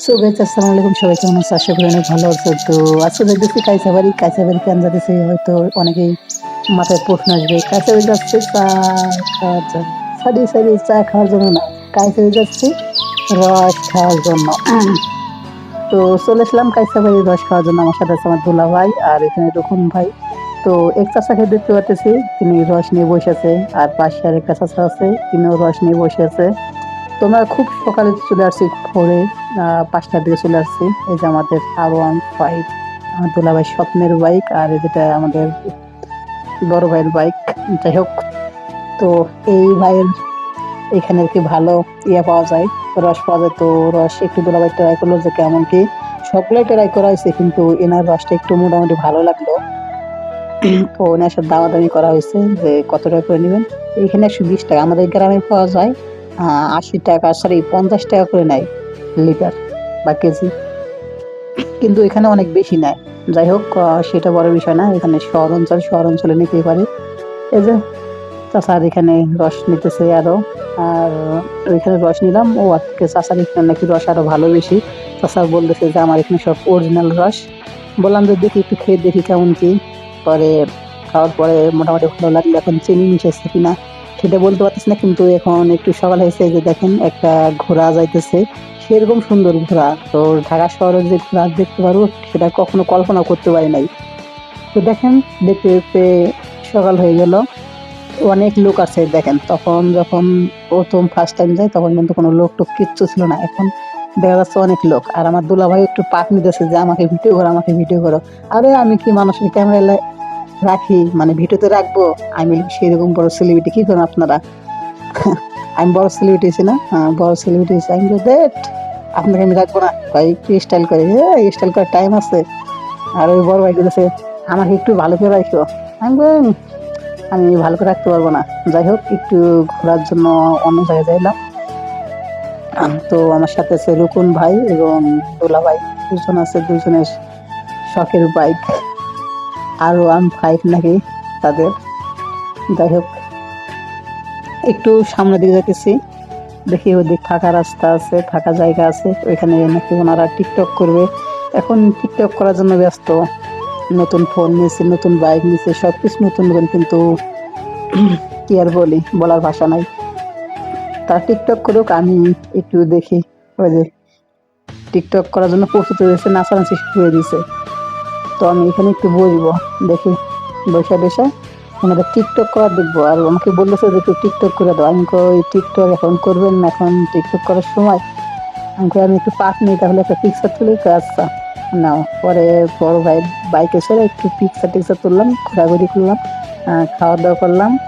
So guys আসসালামু আলাইকুম। সবাই কেমন আছো? আশা করি অনেক ভালো আছো। তো আজকে দেখতেছি কাইসাবাড়ি কাইসাবাড়ি কেন যাতেছে হয়তো অনেকেই মাথায় প্রশ্ন আসবে কাইসাবাড়ি যাচ্ছে চা খাওয়ার জন্য সারি সারি চা খাওয়ার জন্য না কাইসাবাড়ি যাচ্ছে রস খাওয়ার জন্য। তো চলে আসলাম কাইসাবাড়ির রস খাওয়ার জন্য। আমার সাথে আছে আমার দুলা ভাই আর এখানে রকুন ভাই। তো এক চাষাকে দেখতে পাচ্ছি তিনি রস নিয়ে বসে আছে আর পাশে আর একটা চাষা আছে, তিনিও রস নিয়ে বসে আছে। তোমরা খুব সকালে চলে আসছি ভোরে। পাঁচটার দিকে চলে আসছি। এই যে আমাদের আর ওয়ান ফাইভ আমার দুলাভাই স্বপ্নের বাইক আর যেটা আমাদের বড় ভাইয়ের বাইক যাই হোক, তো এই ভাইয়ের এখানে আর কি ভালো ইয়ে পাওয়া যায়। রস পাওয়া যায়, তো রস একটু দুলাভাই ট্রাই করল যে কেমন কি। সবগুলোই ট্রাই করা হয়েছে কিন্তু এনার রসটা একটু মোটামুটি ভালো লাগল। তো ওনার সাথে দামাদামি করা হয়েছে যে কত টাকা করে নেবেন। এখানে একশো বিশ টাকা আমাদের গ্রামে পাওয়া যায়। আশি টাকা সরি পঞ্চাশ টাকা করে নেয়। লিটার বা কেজি। কিন্তু এখানে অনেক বেশি নেয়। যাই হোক সেটা বড় বিষয় না। এখানে শহর অঞ্চল শহর অঞ্চলে নিতেই পারে। এই যে চাষার এখানে রস নিতেছে আরও। আর ওইখানে রস নিলাম। ও আজকে চাষার এখানে নাকি রস আরও ভালো বেশি। চাষা বলতেছে যে আমার এখানে সব অরিজিনাল রস। বললাম যে দেখি একটু খেয়ে দেখি কেমন কি। পরে খাওয়ার পরে মোটামুটি ভালো লাগল। এখন চিনি মিশেছে কিনা। সেটা বলতে পারতেছি না, কিন্তু এখন একটু সকাল হয়েছে যে দেখেন একটা ঘোড়া যাইতেছে। সেরকম সুন্দর ঘোড়া। তো ঢাকা শহরে যে ঘোড়া দেখতে পারব, সেটা কখনো কল্পনা করতে পারি নাই। তো দেখেন, দেখতে দেখতে সকাল হয়ে গেল। অনেক লোক আছে, দেখেন। তখন যখন প্রথম ফার্স্ট টাইম যায় তখন কিন্তু কোনো লোক টোক কিচ্ছু ছিল না। এখন দেখা যাচ্ছে অনেক লোক। আর আমার দুলা ভাই একটু পাক নিতেছে যে, আমাকে ভিডিও করো, আমাকে ভিডিও করো। আরে, আমি কি মানুষের ক্যামেরা রাখি মানে ভিডিওতে রাখব। আমি সেরকম বড় সেলিব্রিটি কী করেন আপনারা? আমি বড় সেলিব্রিটি আছি না? হ্যাঁ, বড় সেলিব্রিটি আছি আমি দেট আপনাকে আমি রাখব না। ভাই একটু স্টাইল করে। হ্যাঁ স্টাইল করার টাইম আছে। আর ওই বড় ভাই বলেছে আমাকে একটু ভালো করে রাখো। আমি বললাম, আমি ভালো করে রাখতে পারব না। যাই হোক একটু ঘোরার জন্য অন্য জায়গায় যাইলাম। তো আমার সাথে আছে রুকুন ভাই এবং দোলা ভাই। দুজন আছে দুজনের শখের বাইক আর ওয়ান ফাইভ নাকি তাদের। যাই হোক একটু সামনের দিকে যাইতেছি। দেখি ওদিক ফাঁকা রাস্তা আছে, ফাঁকা জায়গা আছে ওইখানে নাকি ওনারা টিকটক করবে। এখন টিকটক করার জন্য ব্যস্ত। নতুন ফোন নিয়েছে, নতুন বাইক নিয়েছে সব কিছু নতুন নতুন, কিন্তু কি আর বলি, বলার ভাষা নাই। তারা টিকটক করুক, আমি একটু দেখি। ওই যে, টিকটক করার জন্য প্রস্তুত হয়েছে, নাচানাচি হয়ে দিয়েছে তো আমি এখানে একটু বসবো। দেখি, বসে বসে ওনাদের টিকটক করা দেখব। আর আমাকে বললেছে যে, একটু টিকটক করে দাও। আমি ওই টিকটক এখন করবেন না, এখন টিকটক করার সময়? আমি আমি একটু পাক নিই তাহলে একটা পিকচার তুলে। আচ্ছা নাও। পরে বড় ভাই বাইকে ছেড়ে একটু পিকচার টিকচার তুললাম, ঘোরাঘুরি করলাম খাওয়া দাওয়া করলাম।